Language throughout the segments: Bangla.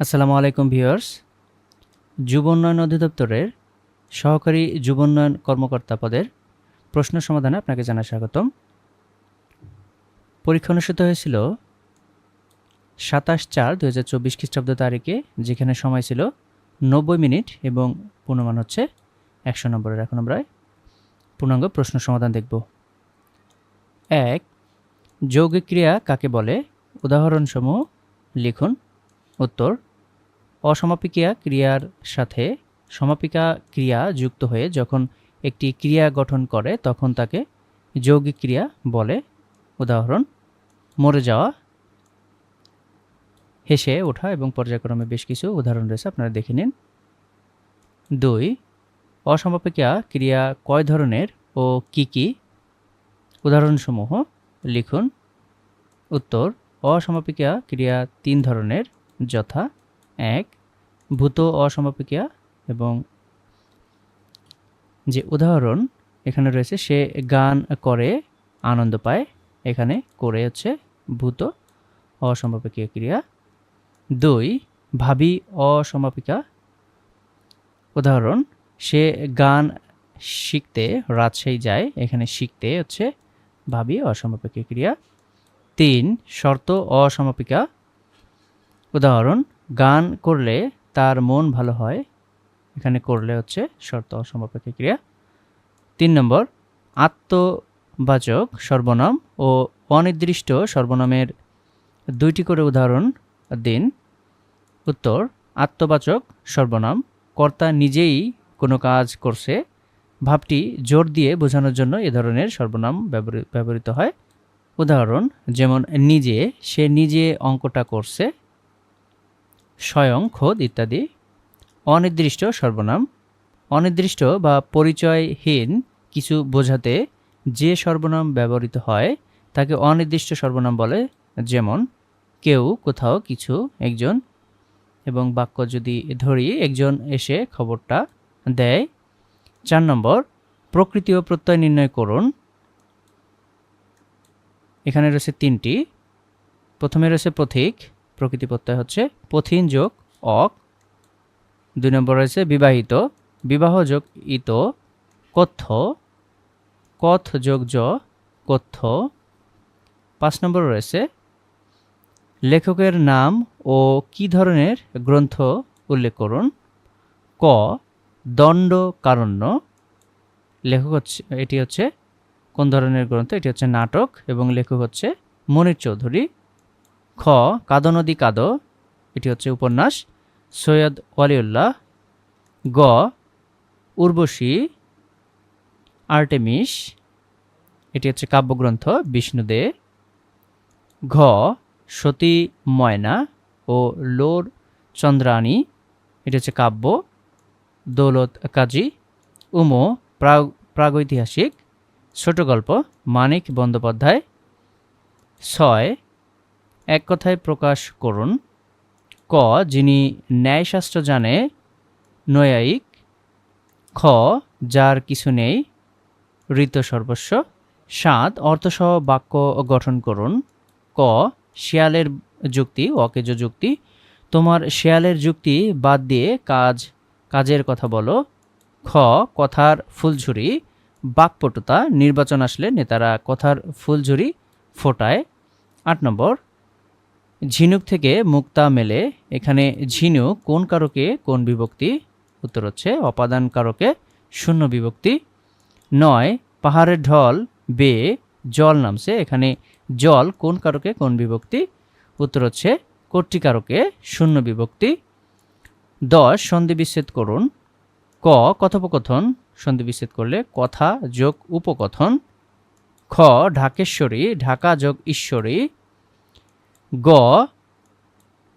আসসালামু আলাইকুম ভিউয়ার্স। যুব উন্নয়ন অধিদপ্তরের সহকারী যুব উন্নয়ন কর্মকর্তা পদের প্রশ্ন সমাধানে আপনাকে জানাই স্বাগতম। পরীক্ষা অনুষ্ঠিত হয়েছিল সাতাশ চার দু হাজার চব্বিশ খ্রিস্টাব্দ তারিখে, যেখানে সময় ছিল নব্বই মিনিট এবং পূর্ণমান হচ্ছে একশো নম্বরের এখন আমরা পূর্ণাঙ্গ প্রশ্ন সমাধান দেখব। এক, যৌগিক ক্রিয়া কাকে বলে? উদাহরণসমূহ লিখুন। উত্তর অসমাপিকা ক্রিয়ার সাথে সমাপিকা ক্রিয়া যুক্ত হয়ে যখন একটি ক্রিয়া গঠন করে, তখন তাকে যৌগিক ক্রিয়া বলে। উদাহরণ, মরে যাওয়া, হেসে ওঠা এবং পর্যায়ক্রমে বেশ কিছু উদাহরণ রয়েছে, আপনারা দেখে নিন। দুই, অসমাপিকা ক্রিয়া কয় ধরনের ও কি কি? উদাহরণসমূহ লিখুন। উত্তর, অসমাপিকা ক্রিয়া তিন ধরনের, যথা এক, ভূত অসমাপিকা এবং যে উদাহরণ এখানে রয়েছে, সে গান করে, আনন্দ পায়, এখানে করে হচ্ছে ভূত অসমাপিকা ক্রিয়া। দুই, ভাবি অসমাপিকা উদাহরণ, সে গান শিখতে রাজশাহী যায়, এখানে শিখতে হচ্ছে ভাবি অসমাপিকা ক্রিয়া। তিন, শর্ত অসমাপিকা উদাহরণ গান করলে তার মন ভালো হয়। এখানে করলে হচ্ছে শর্ত অসমাপেক্ষী ক্রিয়া। তিন নম্বর, আত্মবাচক সর্বনাম ও অনির্দিষ্ট সর্বনামের দুইটি করে উদাহরণ দিন। উত্তর, আত্মবাচক সর্বনাম, কর্তা নিজেই কোনো কাজ করছে। ভাবটি জোর দিয়ে বোঝানোর জন্য এ ধরনের সর্বনাম ব্যবহৃ- ব্যবহৃত হয়। উদাহরণ, যেমন নিজে, সে নিজে অঙ্কটা করছে। স্বয়ং, খোদ ইত্যাদি। অনির্দিষ্ট সর্বনাম। অনির্দিষ্ট বা পরিচয়হীন কিছু বোঝাতে যে সর্বনাম ব্যবহৃত হয়, তাকে অনির্দিষ্ট সর্বনাম বলে। যেমন, কেউ, কোথাও, কিছু, একজন। এবং বাক্য যদি ধরি, একজন এসে খবরটা দেয়। চার নম্বর, প্রকৃতি ও প্রত্যয় নির্ণয় করুন। এখানে রয়েছে তিনটি। প্রথমে রয়েছে প্রতীক। প্রকৃতি প্রত্যয় হচ্ছে পথিন যোগ অক। দুই নম্বর রয়েছে বিবাহিত। বিবাহ যোগ ইত কথ্য কথ যোগ জ কথ্য পাঁচ নম্বর রয়েছে লেখকের নাম ও কি ধরনের গ্রন্থ উল্লেখ করুন? ক, দণ্ড কারণ্য। লেখক হচ্ছে, এটি হচ্ছে কোন ধরনের গ্রন্থ? এটি হচ্ছে নাটক এবং লেখক হচ্ছে মনির চৌধুরী। খ কাদো নদী কাদো, এটি হচ্ছে উপন্যাস, সৈয়দ ওয়ালিউল্লাহ। গ, উর্বশী আর্টেমিস এটি হচ্ছে কাব্যগ্রন্থ, বিষ্ণুদে। ঘ, সতী ময়না ও লোর চন্দ্রাণী, এটি হচ্ছে কাব্য, দৌলত কাজী, উম, প্রাগ, প্রাগৈতিহাসিক ছোট গল্প মানিক বন্দ্যোপাধ্যায়। ছয় এক কথায় প্রকাশ করুন। ক, যিনি ন্যায়শাস্ত্র জানে, নৈয়ায়িক। খ, যার কিছু নেই, ঋত সর্বস্ব। সাত, অর্থসহ বাক্য গঠন করুন। ক, শিয়ালের যুক্তি, অকেজ যুক্তি। তোমার শিয়ালের যুক্তি বাদ দিয়ে কাজ, কাজের কথা বলো। খ, কথার ফুলঝুরি, বাকপটুতা, নির্বাচন আসলে নেতারা কথার ফুলঝুরি ফোটায়। আট নম্বর ঝিনুক থেকে মুক্তা মেলে। এখানে ঝিনুক কোন কারকে? কোন বিভক্তি? উত্তর হচ্ছে অপাদান কারকে, শূন্য বিভক্তি। নয়, পাহাড়ের ঢল বেয়ে জল নামছে। এখানে জল কোন কারকে? কোন বিভক্তি? উত্তর হচ্ছে কর্তৃকারকে শূন্য বিভক্তি। দশ, সন্ধি বিচ্ছেদ করুন। ক, কথোপকথন। সন্ধি বিচ্ছেদ করলে কথা যোগ উপকথন। খ, ঢাকেশ্বরী, ঢাকা যোগ ঈশ্বরী। গ,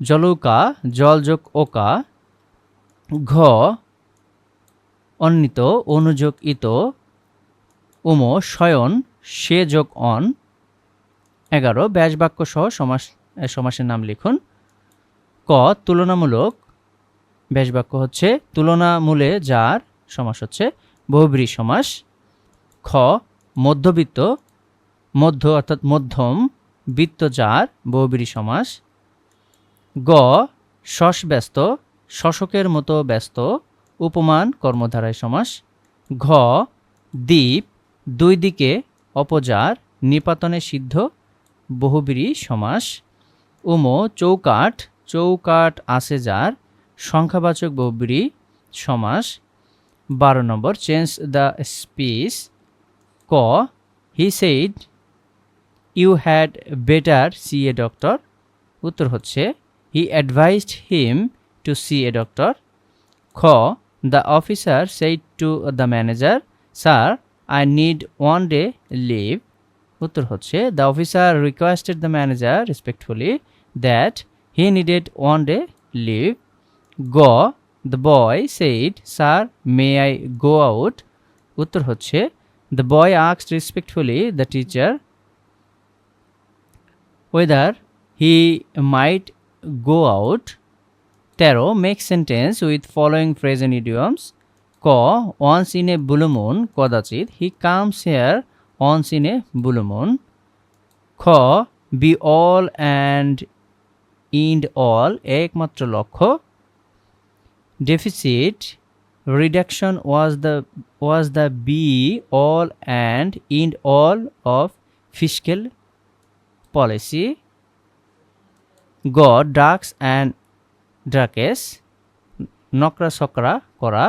জলৌকা জল যোগ ওকা। ঘ, অন্বিত, অনুযোগ ইত। উম শয়ন সে যোগ অন। এগারো ব্যাস বাক্য সহ সমাস সমাসের নাম লিখুন। ক, তুলনামূলক। ব্যাস বাক্য হচ্ছে, তুলনামূলে যার সমাস হচ্ছে, বহুব্রী সমাস। খ, মধ্যবিত্ত। মধ্য অর্থাৎ মধ্যম। বৃত্ত যার বহুব্রী সমাস। গ শশ ব্যস্ত শশকের মতো ব্যস্ত, উপমান কর্মধারায় সমাস। ঘ, দ্বীপ, দুই দিকে অপজার, নিপাতনে সিদ্ধ, বহুবিরী সমাস। উম, চৌকাঠ চৌকাঠ আসে যার, সংখ্যাবাচক বহুবিরী সমাস। বারো নম্বর, চেঞ্জ দ্য স্পিচ ক he said you had better see a doctor উত্তর হচ্ছে he advised him to see a doctor খ the officer said to the manager sir I need one day leave উত্তর হচ্ছে the officer requested the manager respectfully that he needed one day leave গ the boy said sir may I go out উত্তর হচ্ছে the boy আক্সড respectfully the teacher whether he might go out. তেরো make sentence with following phrase and idioms. ক once in a blue moon কদাচিৎ he comes here once in a blue moon. খ be all and end all একমাত্র লক্ষ্য deficit reduction was the was the be all and end all of fiscal policy গ ড্রাগস অ্যান্ড ড্রাকেস নকরা সকরা করা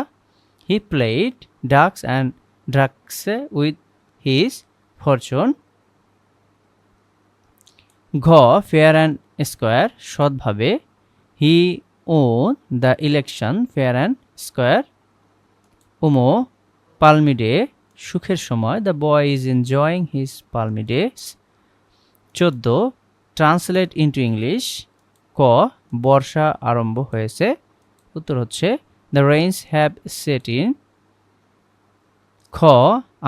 হি প্লেড ডাক্স অ্যান্ড ড্রাগসে উইথ হিজ ফরচুন ঘ ফেয়ার অ্যান্ড স্কোয়ার সৎভাবে he won the election fair and square উমো পালমিডে সুখের সময় the boy is enjoying his palmy days চোদ্দ ট্রান্সলেট ইন্টু ইংলিশ ক, বর্ষা আরম্ভ হয়েছে। উত্তর হচ্ছে the rains have set in খ,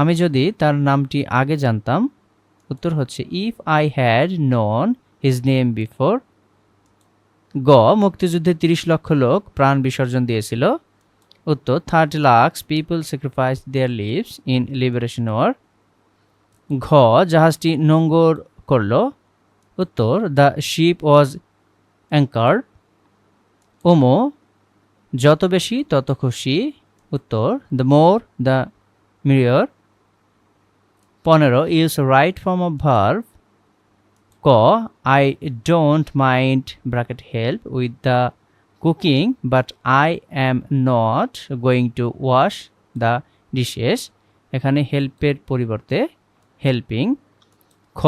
আমি যদি তার নামটি আগে জানতাম। উত্তর হচ্ছে if I had known his name before গ, মুক্তিযুদ্ধে তিরিশ লক্ষ লোক প্রাণ বিসর্জন দিয়েছিল। উত্তর thirty lakhs people sacrifice their lives in liberation war ঘ জাহাজটি নোঙ্গর করল। উত্তর, দ্য শিপ ওয়াজ অ্যাঙ্কার ওমো, যত বেশি তত খুশি। উত্তর, দ্য মোর, দ্য মিরিয়র পনেরো use right form of verb. ক, I don't mind, bracket, help with the cooking, but I am not going to wash the dishes. এখানে হেল্পের পরিবর্তে হেল্পিং। খ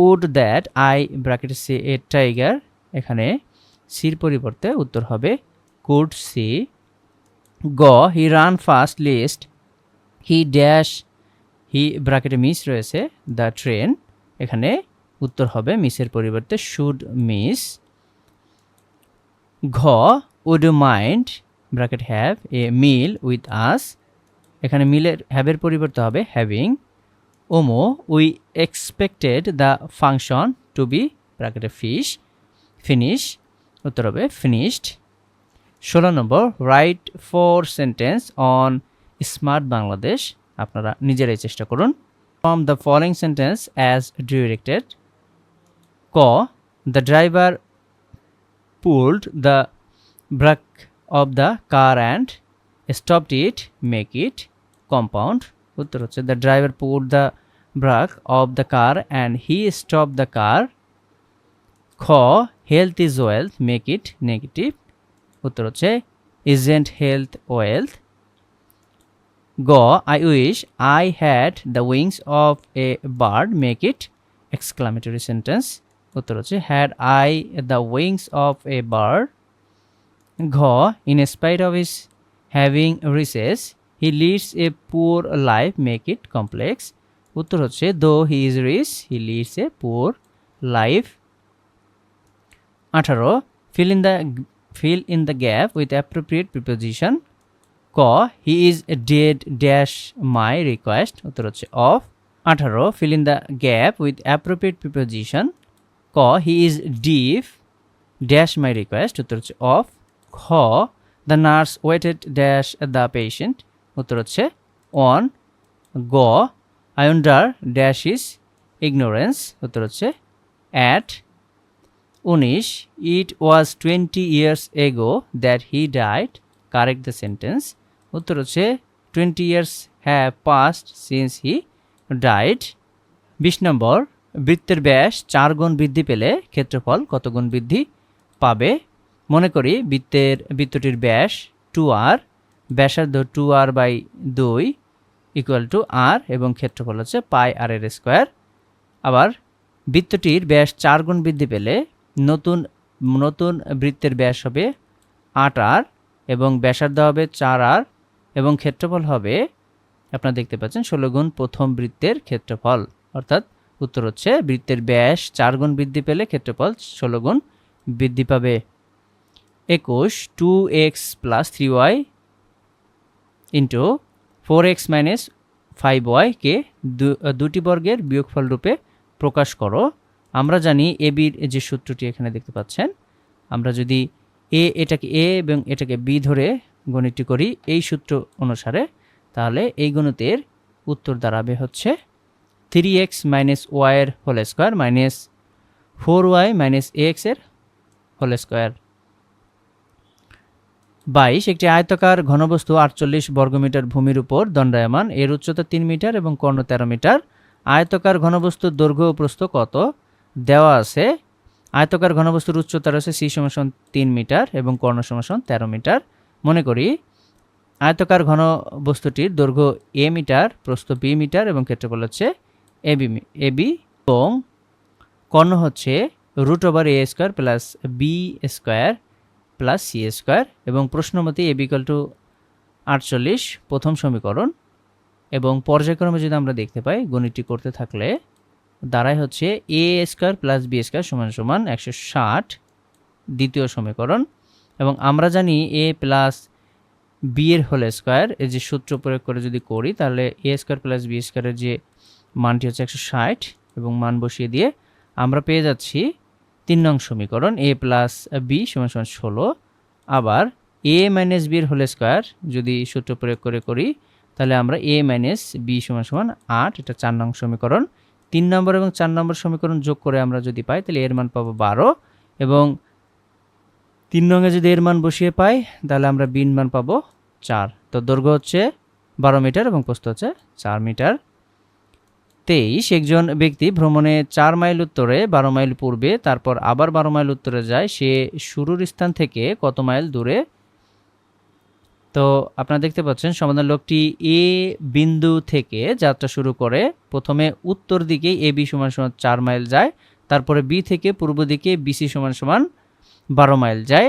would that I bracket see a tiger এখানে সির পরিবর্তে উত্তর হবে কুড সি গ he ran fast lest he dash he ব্র্যাকেটে মিস রয়েছে দ্য ট্রেন এখানে উত্তর হবে মিসের পরিবর্তে শুড মিস ঘ would mind bracket have a meal with us এখানে মিলের হ্যাভের পরিবর্তে হবে having ওমো we expected the function to be ব্র্যাকেটে ফিশ ফিনিশ উত্তর হবে ফিনিশড ষোলো নম্বর write four sentence on smart Bangladesh আপনারা নিজেরাই চেষ্টা করুন। From the following sentence as directed ক the driver pulled the brake of the car and stopped it make it compound. উত্তর হচ্ছে the driver put the brake of the car and he stop the car খ health is wealth make it negative উত্তর হচ্ছে ইজেন্ট হেলথ ওয়েলথ গ I wish I had the wings of a bird make it exclamatory sentence উত্তর হচ্ছে had I the wings of a bird ঘ in spite of his having riches he leads a poor life make it complex উত্তর হচ্ছে though he is rich he leads a poor life আঠারো fill in the fill in the gap with appropriate preposition ক he is dead dash my request উত্তর হচ্ছে অফ আঠারো fill in the gap with appropriate preposition ক he is deaf dash my request উত্তর হচ্ছে অফ খ the nurse waited dash the patient উত্তর হচ্ছে অন গ আয়ন্ডার ড্যাশ ইস ইগনোরেন্স উত্তর হচ্ছে অ্যাট উনিশ it was twenty years ago that he died correct the sentence উত্তর হচ্ছে twenty years have passed since he died বিশ নম্বর, বৃত্তের ব্যাস চার গুণ বৃদ্ধি পেলে ক্ষেত্রফল কত গুণ বৃদ্ধি পাবে? মনে করি বৃত্তের, বৃত্তটির ব্যাস টু আর ব্যাসার্ধ টু আর বাই দুই ইকুয়াল টু আর এবং ক্ষেত্রফল হচ্ছে পাই আর এর স্কোয়ার আবার বৃত্তটির ব্যাস চার গুণ বৃদ্ধি পেলে নতুন নতুন বৃত্তের ব্যাস হবে আট আর এবং ব্যাসার্ধ হবে চার আর এবং ক্ষেত্রফল হবে, আপনারা দেখতে পাচ্ছেন, ষোলো গুণ প্রথম বৃত্তের ক্ষেত্রফল। অর্থাৎ উত্তর হচ্ছে বৃত্তের ব্যাস চার গুণ বৃদ্ধি পেলে ক্ষেত্রফল ষোলো গুণ বৃদ্ধি পাবে। একুশ two x plus three y into four x minus five ওয়াইকে দুটি বর্গের বিয়োগফল রূপে প্রকাশ করো। আমরা জানি এ বির যে সূত্রটি এখানে দেখতে পাচ্ছেন, আমরা যদি এ এটাকে এ এবং এটাকে বি ধরে গণিতটি করি এই সূত্র অনুসারে, তাহলে এই গণিতের উত্তর দাঁড়াবে হচ্ছে থ্রি এক্স মাইনাস ওয়াইয়ের whole square minus four y minus a এক্সের হোল স্কোয়ার বাইশ, একটি আয়তকার ঘনবস্তু আটচল্লিশ বর্গমিটার ভূমির উপর দণ্ডায়মান। এর উচ্চতা তিন মিটার এবং কর্ণ তেরো মিটার। আয়তকার ঘনবস্তুর দৈর্ঘ্য ও প্রস্থ কত? দেওয়া আছে। আয়তকার ঘনবস্তুর উচ্চতা রয়েছে সি সমাসন তিন মিটার এবং কর্ণ সমাসন তেরো মিটার। মনে করি, আয়তকার ঘন বস্তুটির দৈর্ঘ্য এ মিটার, প্রস্থ বি মিটার এবং ক্ষেত্রফল হচ্ছে এ বি এ বি এবং কর্ণ হচ্ছে root over a square plus b square plus c square এবং প্রশ্নমতে এ বিকল টু আটচল্লিশ, প্রথম সমীকরণ। এবং পর্যায়ক্রমে যদি আমরা দেখতে পাই, গণিতটি করতে থাকলে দাঁড়ায় হচ্ছে a square plus b square সমান সমান একশো ষাট, দ্বিতীয় সমীকরণ। এবং আমরা জানি এ প্লাস বি এর হোল স্কোয়ার এর যে সূত্র প্রয়োগ করে যদি করি, তাহলে এ স্কোয়ার প্লাস বি স্কোয়ারের যে মানটি হচ্ছে একশো ষাট এবং মান বসিয়ে দিয়ে আমরা পেয়ে যাচ্ছি তিন নং সমীকরণ এ প্লাস বি সমান সমান ষোলো। আবার এ মাইনাস বির হোল স্কোয়ার যদি সূত্র প্রয়োগ করে করি, তাহলে আমরা এ মাইনাস বি সমান সমান আট, এটা চার নং সমীকরণ। তিন নম্বর এবং চার নম্বর সমীকরণ যোগ করে আমরা যদি পাই, তাহলে এর মান পাবো বারো। এবং তিন রঙে যদি এর মান বসিয়ে পাই, তাহলে আমরা বিন মান পাবো চার। তো দৈর্ঘ্য হচ্ছে বারো মিটার এবং প্রস্থ হচ্ছে চার মিটার। তেইশ, একজন ব্যক্তি ভ্রমণে চার মাইল উত্তরে বারো মাইল পূর্বে, তারপর আবার বারো মাইল উত্তরে যায়, সে শুরুর স্থান থেকে কত মাইল দূরে? তো আপনারা দেখতে পাচ্ছেন, সমাধান লোকটি এ বিন্দু থেকে যাত্রা শুরু করে, প্রথমে উত্তর দিকে এ বি সমান সমান চার মাইল যায়, তারপরে বি থেকে পূর্ব দিকে বিসি সমান সমান বারো মাইল যায়,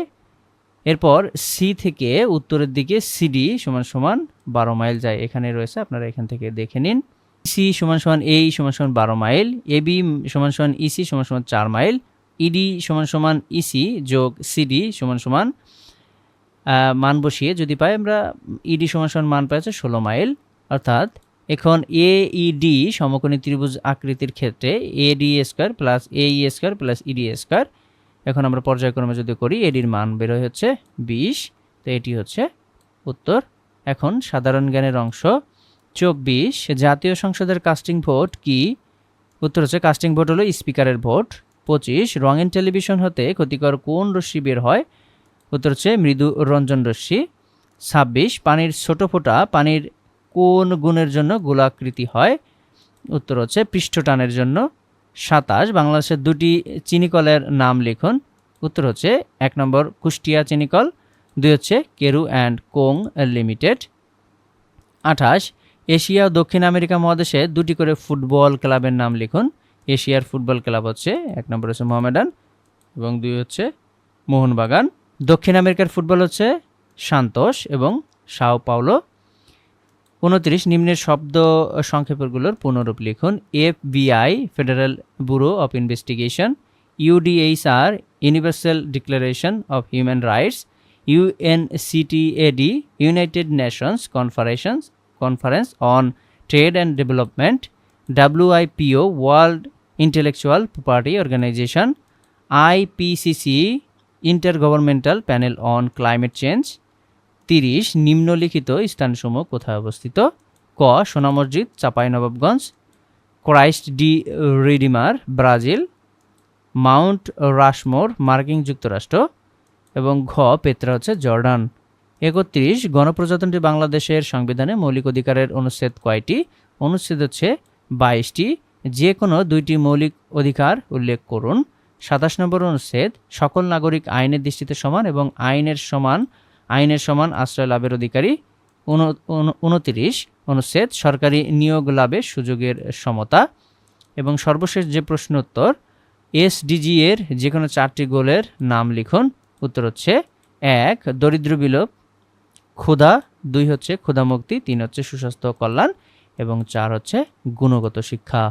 এরপর সি থেকে উত্তরের দিকে সিডি সমান সমান বারো মাইল যায়। এখানে রয়েছে, আপনারা এখান থেকে দেখে নিন। সি সমান সমান এই সমান সমান বারো মাইল এ বি সমান সমান ইসি সমান সমান চার মাইল ইডি সমান সমান ইসি যোগ সিডি সমান সমান মান বসিয়ে যদি পাই আমরা ইডি সমান সমান মান পাইছে ষোলো মাইল। অর্থাৎ এখন এ ইডি সমকোণী ত্রিভুজ আকৃতির ক্ষেত্রে a d square plus a e square plus e d square এখন আমরা পর্যায়ক্রমে যদি করি এডির মান বেরোয় হচ্ছে বিশ, তো এটি হচ্ছে উত্তর। এখন সাধারণ জ্ঞানের অংশ চব্বিশ, জাতীয় সংসদের কাস্টিং ভোট কি? উত্তর হচ্ছে কাস্টিং ভোট হলো স্পিকারের ভোট পঁচিশ, রঙিন টেলিভিশন হতে ক্ষতিকর কোন রশ্মি বের হয়? উত্তর হচ্ছে মৃদু রঞ্জন রশ্মি। ছাব্বিশ, পানির ছোট ফোঁটা, পানির কোন গুণের জন্য গোলাকৃতি হয়? উত্তর হচ্ছে পৃষ্ঠটানের জন্য। সাতাশ, বাংলাদেশের দুটি চিনিকলের নাম লিখুন। উত্তর হচ্ছে এক নম্বর কুষ্টিয়া চিনিকল, দুই হচ্ছে কেরু অ্যান্ড কোং লিমিটেড। আঠাশ এশিয়া ও দক্ষিণ আমেরিকা মহাদেশে দুটি করে ফুটবল ক্লাবের নাম লিখুন। এশিয়ার ফুটবল ক্লাব হচ্ছে, এক নম্বর হচ্ছে মোহামেডান এবং দুই হচ্ছে মোহনবাগান। দক্ষিণ আমেরিকার ফুটবল হচ্ছে সান্তোস এবং সাও পাওলো। উনত্রিশ, নিম্নের শব্দ সংক্ষেপগুলোর পুনরূপ লিখুন। FBI, Federal Bureau of Investigation, UDHR, Universal Declaration of Human Rights, UNCTAD, United Nations conferences Conference on Trade and Development WIPO World Intellectual Property Organisation IPCC Intergovernmental Panel on Climate Change তিরিশ, নিম্নলিখিত স্থানসমূহ কোথায় অবস্থিত? ক, Sona Masjid Chapainawabganj Christ the Redeemer, Brazil, Mount Rushmore, মার্কিন যুক্তরাষ্ট্র এবং ঘ, পেত্রা হচ্ছে জর্ডান। একত্রিশ, গণপ্রজাতন্ত্রী বাংলাদেশের সংবিধানে মৌলিক অধিকারের অনুচ্ছেদ কয়টি? অনুচ্ছেদ হচ্ছে বাইশটি। যে কোনো দুইটি মৌলিক অধিকার উল্লেখ করুন। সাতাশ নম্বর অনুচ্ছেদ, সকল নাগরিক আইনের দৃষ্টিতে সমান এবং আইনের সমান আইনের সমান আশ্রয় লাভের অধিকারী। উন- উন- উনতিরিশ অনুচ্ছেদ, সরকারি নিয়োগ লাভে সুযোগের সমতা। এবং সর্বশেষ যে প্রশ্ন উত্তর, এসডিজি এর যে কোনো চারটি গোলের নাম লিখুন। উত্তর হচ্ছে এক, দরিদ্র বিলোপ ক্ষুধা দুই হচ্ছে ক্ষুধামুক্তি তিন হচ্ছে সুস্বাস্থ্য কল্যাণ এবং চার হচ্ছে গুণগত শিক্ষা।